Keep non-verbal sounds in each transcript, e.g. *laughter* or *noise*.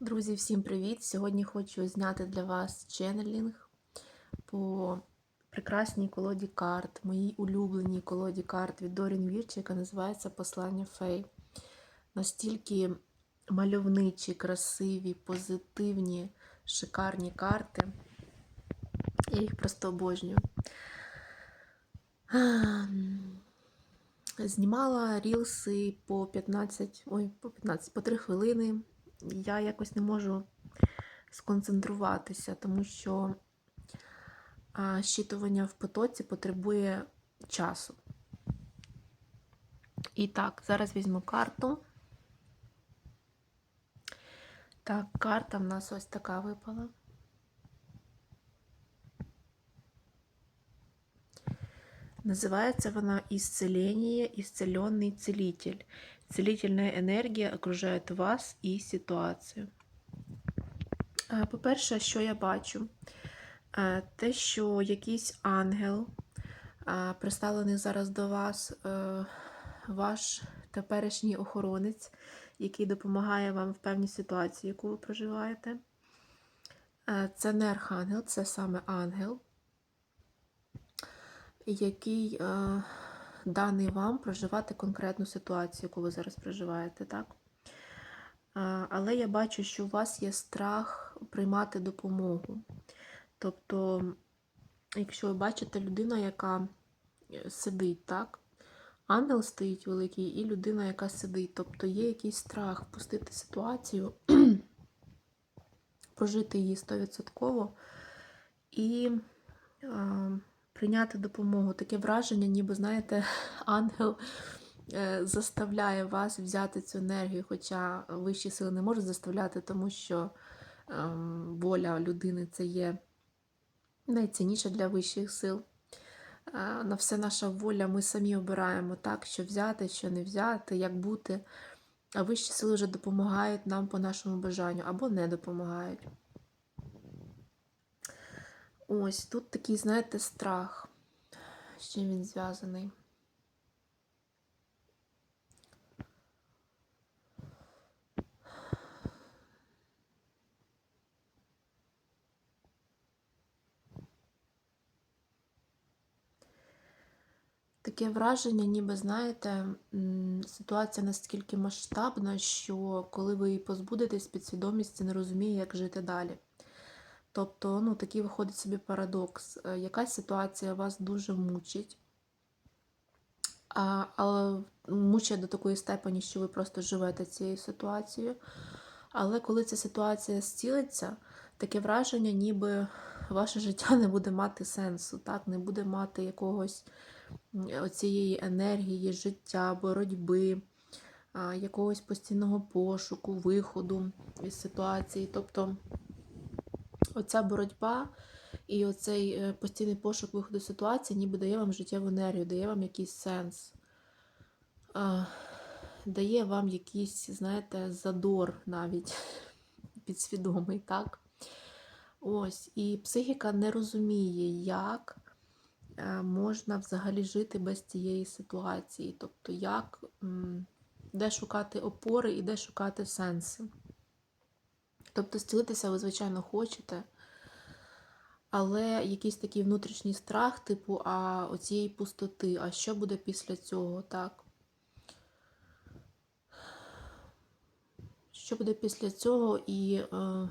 Друзі, всім привіт! Сьогодні хочу зняти для вас ченнелінг по прекрасній колоді карт, моїй улюбленій колоді карт від Дорін Вірч, яка називається Послання Фей. Настільки мальовничі, красиві, позитивні, шикарні карти. Я їх просто обожнюю. Знімала рілси по 15, ой, по 15, по 3 хвилини я якось не можу сконцентруватися, тому що щитування в потоці потребує часу. І так, зараз візьму карту. Так, карта в нас ось така випала. Называется вона «Исцеление, исцеленный целитель». Целительная енергія окружає вас і ситуацію. По-перше, що я бачу? Те, що якийсь ангел, приставлений зараз до вас, е, ваш теперішній охоронець, який допомагає вам в певній ситуації, яку ви проживаєте. Це не архангел, це саме ангел, який е, даний вам проживати конкретну ситуацію, яку ви зараз проживаєте, так? Але я бачу, що у вас є страх приймати допомогу. Тобто, якщо ви бачите людину, яка е, сидить, так? Ангел стоїть великий, і людина, яка сидить. Тобто є якийсь страх впустити ситуацію, *clears throat* прожити її 100%. І прийняти допомогу. Таке враження, ніби, знаєте, *laughs* ангел е, заставляє вас взяти цю енергію, хоча вищі сили не можуть заставляти, тому що ем, воля людини це є найцінніше для вищих сил. Е, на все наша воля ми самі обираємо так, що взяти, що не взяти, як бути. А вищі сили вже допомагають нам по нашому бажанню або не допомагають. Ось тут такий, знаєте, страх. З чим він зв'язаний. Таке враження, ніби, знаєте, ситуація настільки масштабна, що коли ви її позбудетесь, підсвідомість не розуміє, як жити далі. Тобто, ну, такий виходить собі парадокс. Е, якась ситуація вас дуже мучить, але мучить до такої степені, що ви просто живете цією ситуацією. Але коли ця ситуація зцілиться, таке враження, ніби ваше життя не буде мати сенсу, так? не буде мати якогось цієї енергії, життя, боротьби, якогось постійного пошуку, виходу із ситуації. Тобто оця боротьба і оцей е, постійний пошук виходу ситуації ніби дає вам життєву енергію, дає вам якийсь сенс, дає вам якийсь, знаєте, задор навіть *laughs* підсвідомий, так? Ось, і психіка не розуміє, як е, можна взагалі жити без цієї ситуації. Тобто, як, де шукати опори і де шукати сенси. Тобто зцілитися ви, звичайно, хочете, але якийсь такий внутрішній страх, типу, а оцієї пустоти, а що буде після цього, так? Що буде після цього? І е,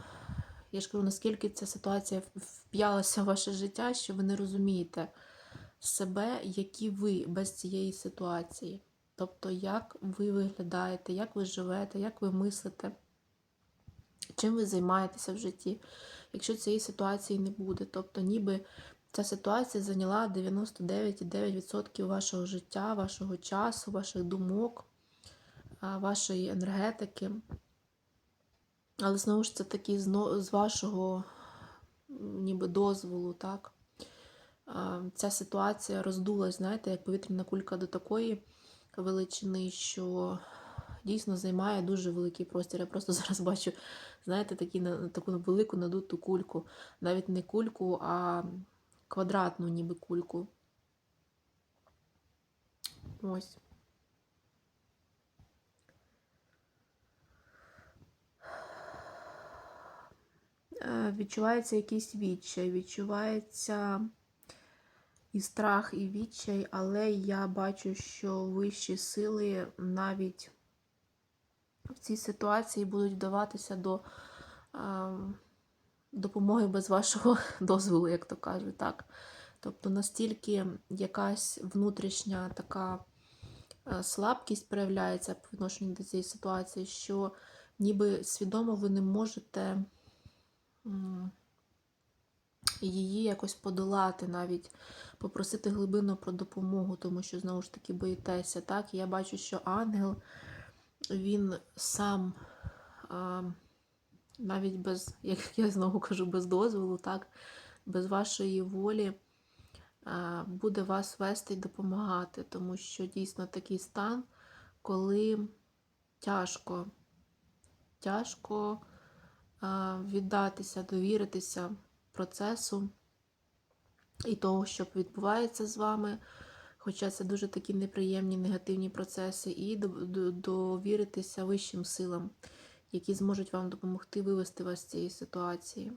я ж кажу, наскільки ця ситуація вп'ялася в ваше життя, що ви не розумієте себе, які ви без цієї ситуації. Тобто, як ви виглядаєте, як ви живете, як ви мислите чим ви займаєтеся в житті, якщо цієї ситуації не буде. Тобто, ніби ця ситуація зайняла 99,9% вашого життя, вашого часу, ваших думок, вашої енергетики. Але знову ж це таки з вашого ніби дозволу, так? Ця ситуація роздулась, знаєте, як повітряна кулька до такої величини, що дійсно займає дуже великий простір. Я просто *laughs* зараз бачу, знаєте, такі, таку велику надуту кульку. Навіть не кульку, а квадратну ніби кульку. Ось. е, відчувається якийсь відчай, відчувається і страх, і відчай, але я бачу, що вищі сили навіть в цій ситуації будуть вдаватися до е, допомоги без вашого *laughs* дозволу, як то кажуть. так. Тобто настільки якась внутрішня така е, слабкість проявляється по відношенню до цієї ситуації, що ніби свідомо ви не можете її якось подолати, навіть попросити глибину про допомогу, тому що знову ж таки боїтеся. Так? Я бачу, що ангел він сам. А, навіть без, як *laughs* я знову кажу, без дозволу, так, без вашої волі а, буде вас вести і допомагати, тому що дійсно такий стан, коли тяжко, тяжко а, віддатися, довіритися процесу і того, що відбувається з вами. Хоча це дуже такі неприємні негативні процеси, і до- до- довіритися вищим силам, які зможуть вам допомогти вивести вас з цієї ситуації.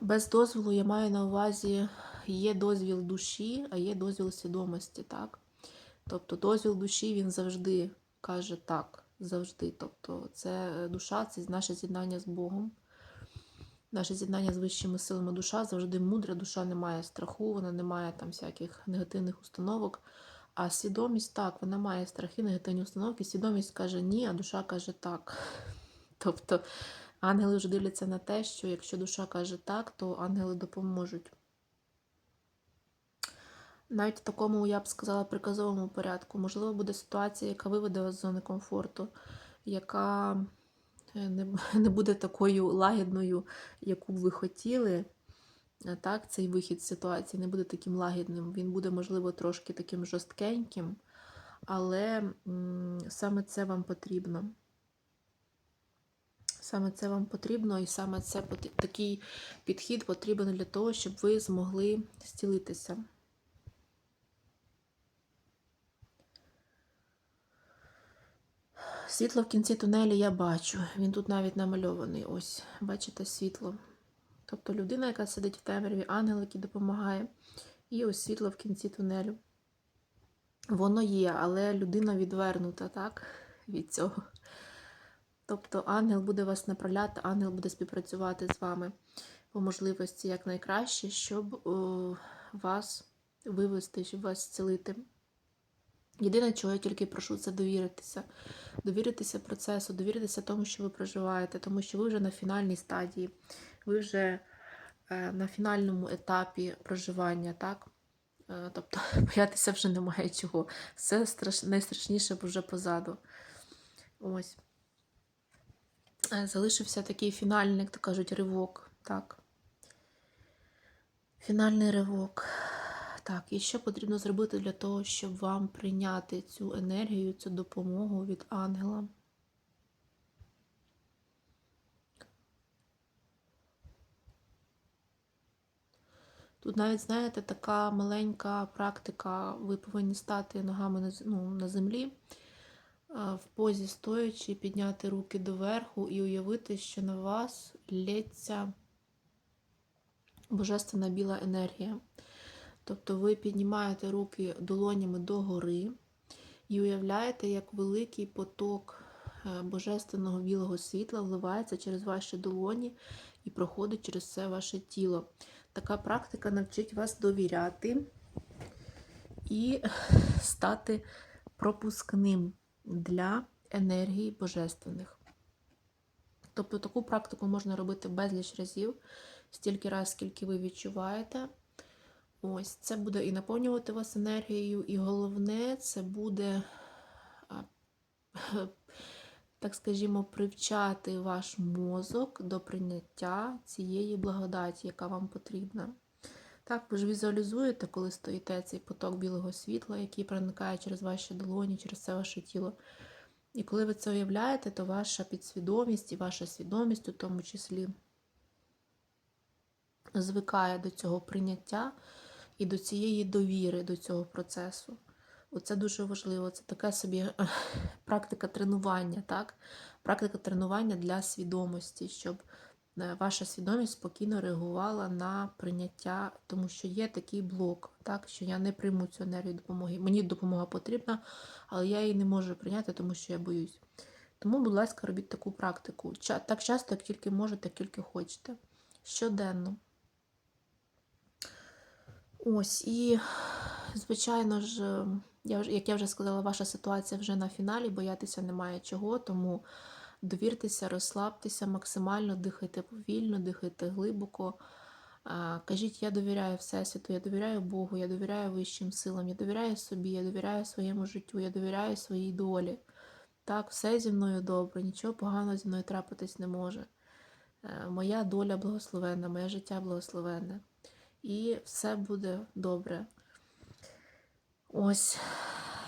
Без дозволу я маю на увазі, є дозвіл душі, а є дозвіл свідомості, так? Тобто дозвіл душі він завжди каже так, завжди. Тобто, це душа, це наше з'єднання з Богом. Наше з'єднання з вищими силами душа завжди мудра, душа не має страху, вона не має там всяких негативних установок. А свідомість так, вона має страхи, негативні установки. Свідомість каже ні, а душа каже так. *laughs* Тобто ангели вже дивляться на те, що якщо душа каже так, то ангели допоможуть. Навіть в такому, я б сказала, приказовому порядку. Можливо, буде ситуація, яка виведе вас з зони комфорту, яка *laughs* не, буде такою лагідною, яку б ви хотіли. Так, цей вихід з ситуації не буде таким лагідним. Він буде, можливо, трошки таким жорсткеньким, але саме це вам потрібно. Саме це вам потрібно, і саме це такий підхід потрібен для того, щоб ви змогли зцілитися. Світло в кінці тунелі я бачу. Він тут навіть намальований. Ось, бачите, світло. Тобто людина, яка сидить в темряві, ангел, який допомагає. І ось світло в кінці тунелю. Воно є, але людина відвернута, так? Від цього. Тобто ангел буде вас направляти, ангел буде співпрацювати з вами по можливості якнайкраще, щоб о, вас вивести, щоб вас зцілити. Єдине, чого я тільки прошу, це довіритися. Довіритися процесу, довіритися тому, що ви проживаєте, тому що ви вже на фінальній стадії, ви вже е, на фінальному етапі проживання, так? Е, Тобто *laughs* боятися вже немає чого. Все страш... найстрашніше вже позаду. Ось. Е, Залишився такий фінальний, як то кажуть, ривок. Так. Фінальний ривок. Так, і що потрібно зробити для того, щоб вам прийняти цю енергію, цю допомогу від ангела? Тут навіть, знаєте, така маленька практика. Ви повинні стати ногами на, ну, на землі, в позі стоячи, підняти руки доверху і уявити, що на вас лється божественна біла енергія. Тобто ви піднімаєте руки долонями догори і уявляєте, як великий поток е, божественного білого світла вливається через ваші долоні і проходить через все ваше тіло. Така практика навчить вас довіряти і стати пропускним для енергії божественних. Тобто таку практику можна робити безліч разів, стільки разів, скільки ви відчуваєте. Ось це буде і наповнювати вас енергією, і головне, це буде, так скажімо, привчати ваш мозок до прийняття цієї благодаті, яка вам потрібна. Так, ви ж візуалізуєте, коли стоїте цей поток білого світла, який проникає через ваші долоні, через все ваше тіло. І коли ви це уявляєте, то ваша підсвідомість і ваша свідомість у тому числі звикає до цього прийняття і до цієї довіри до цього процесу. Оце дуже важливо. Це така собі е, практика тренування, так? Практика тренування для свідомості, щоб е, ваша свідомість спокійно реагувала на прийняття, тому що є такий блок, так? що я не прийму цю енергію допомоги. Мені допомога потрібна, але я її не можу прийняти, тому що я боюсь. Тому, будь ласка, робіть таку практику. Так часто, як тільки можете, як тільки хочете. Щоденно. Ось, і, звичайно ж, я, як я вже сказала, ваша ситуація вже на фіналі, боятися немає чого, тому довіртеся, розслабтеся максимально, дихайте повільно, дихайте глибоко. Кажіть, я довіряю Всесвіту, я довіряю Богу, я довіряю вищим силам, я довіряю собі, я довіряю своєму життю, я довіряю своїй долі. Так, все зі мною добре, нічого поганого зі мною трапитись не може. Е, Моя доля благословенна, моє життя благословенне. І все буде добре. Ось,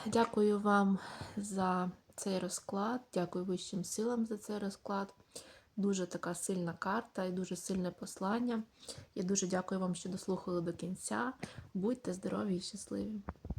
дякую вам за цей розклад. Дякую вищим силам за цей розклад. Дуже така сильна карта і дуже сильне послання. Я дуже дякую вам, що дослухали до кінця. Будьте здорові і щасливі!